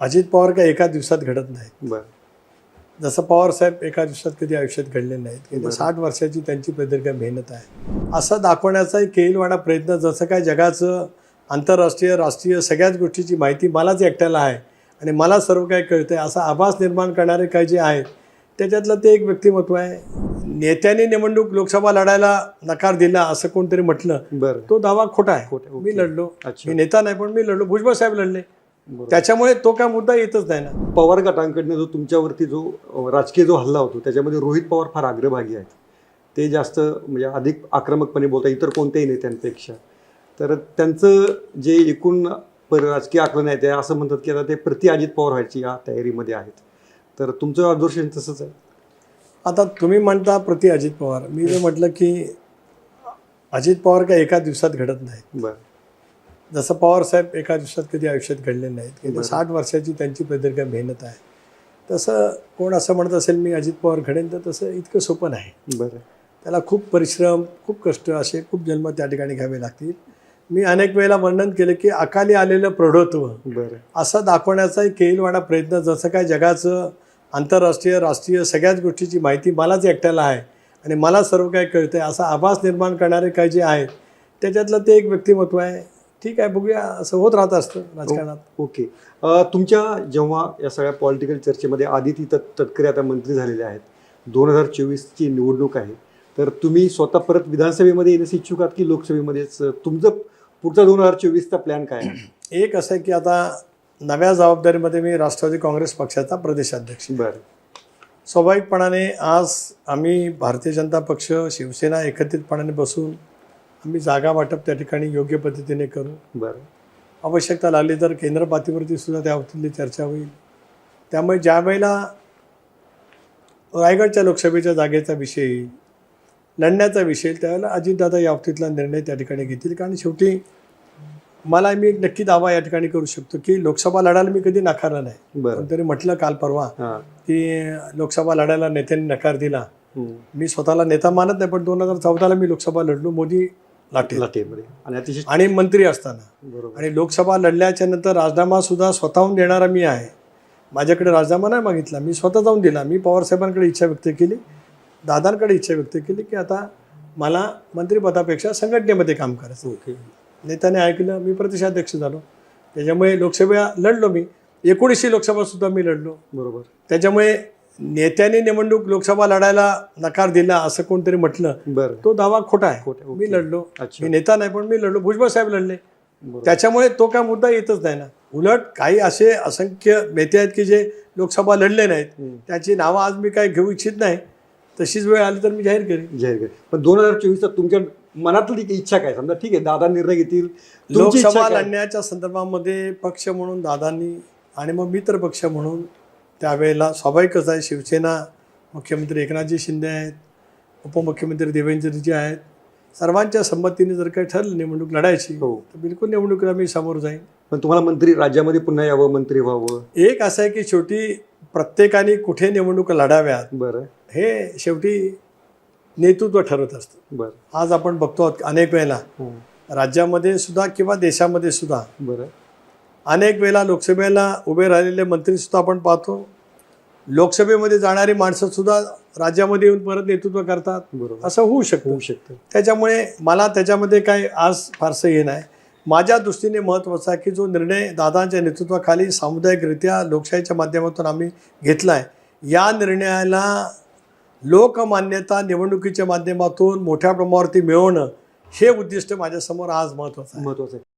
अजित पवार काय एका दिवसात घडत नाही बर. जसं पवार साहेब एका दिवसात कधी आयुष्यात घडले नाहीत. की बरं. साठ वर्षाची त्यांची प्रदीर्घ मेहनत आहे. असं दाखवण्याचा एक केलवाडा प्रयत्न जसं काय जगाचं आंतरराष्ट्रीय राष्ट्रीय सगळ्याच गोष्टीची माहिती मलाच एकट्याला आहे आणि मला सर्व काही कळतंय. असा आभास निर्माण करणारे काही जे आहेत त्याच्यातलं ते एक व्यक्तिमत्व आहे. नेत्यांनी निवडणूक लोकसभा लढायला नकार दिला असं कोणतरी म्हटलं बर. तो दावा खोटा आहे. मी लढलो. मी नेता नाही पण मी लढलो. भुजबळ साहेब लढले. त्याच्यामुळे तो काय मुद्दा येतच नाही ना. पवार गटांकडनं जो तुमच्यावरती जो राजकीय जो हल्ला होतो त्याच्यामध्ये रोहित पवार फार अग्रभागी आहेत. ते जास्त म्हणजे अधिक आक्रमकपणे बोलतात इतर कोणत्याही नेत्यांपेक्षा. तर त्यांचं जे एकूण पर राजकीय आकलन आहे ते असं म्हणतात की आता ते प्रति अजित पवार व्हायची या तयारीमध्ये आहेत. तर तुमचं ऑब्झर्वेशन तसंच आहे? आता तुम्ही म्हणता प्रति अजित पवार. मी जे म्हटलं की अजित पवार काय एका दिवसात घडत नाही बरं. जसं पवार साहेब एका दिवसात कधी आयुष्यात घडले नाहीत की बरं. साठ वर्षाची त्यांची प्रदीर्घ मेहनत आहे. तसं कोण असं म्हणत असेल मी अजित पवार घडेन तर तसं इतकं सोपं नाही. बरं. त्याला खूप परिश्रम खूप कष्ट असे खूप जन्म त्या ठिकाणी घ्यावे लागतील. मी अनेक वेळेला वर्णन केलं की अकाली आलेलं प्रौढत्व बरं. असं दाखवण्याचा एक केलवाडा प्रयत्न जसं काय जगाचं आंतरराष्ट्रीय राष्ट्रीय सगळ्याच गोष्टीची माहिती मलाच एकट्याला आहे आणि मला सर्व काही कळतंय असा आभास निर्माण करणारे काही जे आहेत त्याच्यातलं ते एक व्यक्तिमत्व आहे. ठीक आहे बघूया. असं होत राहत असतं राजकारणात. ओके. तुमच्या जेव्हा या सगळ्या पॉलिटिकल चर्चेमध्ये आदिती तट तटकरे आता मंत्री झालेले आहेत दोन हजार चोवीसची निवडणूक आहे तर तुम्ही स्वतः परत विधानसभेमध्ये येण्यास इच्छुक आहात की लोकसभेमध्येच? तुमचं पुढचा दोन हजार चोवीसचा प्लॅन काय आहे? एक असं आहे की आता नव्या जबाबदारीमध्ये मी राष्ट्रवादी काँग्रेस पक्षाचा प्रदेशाध्यक्ष बरं. स्वाभाविकपणाने आज आम्ही भारतीय जनता पक्ष शिवसेना एकत्रितपणाने बसून आम्ही जागा वाटप त्या ठिकाणी योग्य पद्धतीने करू. बरं. आवश्यकता लागली तर केंद्र पातळीवरती सुद्धा त्या बाबतीतली चर्चा होईल. त्यामुळे ज्या वेळेला रायगडच्या लोकसभेच्या जागेचा विषय येईल, लढण्याचा विषय येईल, त्यावेळेला अजितदादा या बाबतीतला निर्णय त्या ठिकाणी घेतील. कारण शेवटी मला मी एक नक्की दावा या ठिकाणी करू शकतो की लोकसभा लढायला मी कधी नाकारला नाही. कोणतरी म्हटलं काल परवा की लोकसभा लढायला नेत्यांनी नकार दिला. मी स्वतःला नेता मानत नाही पण दोन हजार चौदाला मी लोकसभा लढलो. मोदी लाटे लाटेमध्ये. आणि अतिशय आणि मंत्री असताना. बरोबर. आणि लोकसभा लढल्याच्या नंतर राजीनामा सुद्धा स्वतःहून देणारा मी आहे. माझ्याकडे राजीनामा नाही मागितला. मी स्वतः जाऊन दिला. मी पवारसाहेबांकडे इच्छा व्यक्त केली. दादांकडे इच्छा व्यक्त केली की आता मला मंत्रिपदापेक्षा संघटनेमध्ये काम करायचं. ओके. नेत्याने ऐकलं. मी प्रदेशाध्यक्ष झालो. त्याच्यामुळे लोकसभा लढलो मी. एकोणीसशे लोकसभा सुद्धा मी लढलो. बरोबर. त्याच्यामुळे नेत्यांनी निवडणूक लोकसभा लढायला नकार दिला असं कोणतरी म्हटलं बरं. तो दावा खोटा आहे. मी लढलो. मी नेता नाही पण मी लढलो. भुजबळ साहेब लढले. त्याच्यामुळे तो काय मुद्दा येतच नाही ना. उलट काही असे असंख्य नेते आहेत की जे लोकसभा लढले नाहीत. त्याची नावं आज मी काय घेऊ इच्छित नाही. तशीच वेळ आली तर मी जाहीर करेन. जाहीर कर पण दोन हजार चोवीसचा तुमच्या मनातली इच्छा काय? समजा ठीक आहे दादा निर्णय घेतील. लोकसभा? लढण्याच्या संदर्भामध्ये पक्ष म्हणून दादांनी आणि मग मित्र पक्ष म्हणून त्यावेळेला स्वाभाविकच आहे शिवसेना मुख्यमंत्री एकनाथजी शिंदे आहेत उपमुख्यमंत्री देवेंद्रजी आहेत. सर्वांच्या संमतीने जर काही ठरलं निवडणूक लढायची हो. तर बिलकुल निवडणुकीला मी समोर जाईन. पण तुम्हाला मंत्री राज्यामध्ये पुन्हा यावं मंत्री व्हावं? एक असं आहे की शेवटी प्रत्येकाने कुठे निवडणूक लढाव्यात बरं. हे शेवटी नेतृत्व ठरवत असतं. बरं. आज आपण बघतो अनेक वेळेला हं. राज्यामध्ये सुद्धा किंवा देशामध्ये सुद्धा बरं. अनेक वेळेला लोकसभेला उभे राहिलेले मंत्री सुद्धा आपण पाहतो. लोकसभेमध्ये जाणारी माणसं सुद्धा राज्यामध्ये येऊन परत नेतृत्व करतात. बरोबर. असं होऊ शकतं. होऊ शकतं. त्याच्यामुळे मला त्याच्यामध्ये काही आज फारसं हे नाही. माझ्या दृष्टीने महत्त्वाचा आहे की जो निर्णय दादांच्या नेतृत्वाखाली सामुदायिकरित्या लोकशाहीच्या माध्यमातून आम्ही घेतला आहे या निर्णयाला लोकमान्यता निवडणुकीच्या माध्यमातून मोठ्या प्रमाणावरती मिळवणं हे उद्दिष्ट माझ्यासमोर आज महत्त्वाचं आहे. महत्वाचं आहे.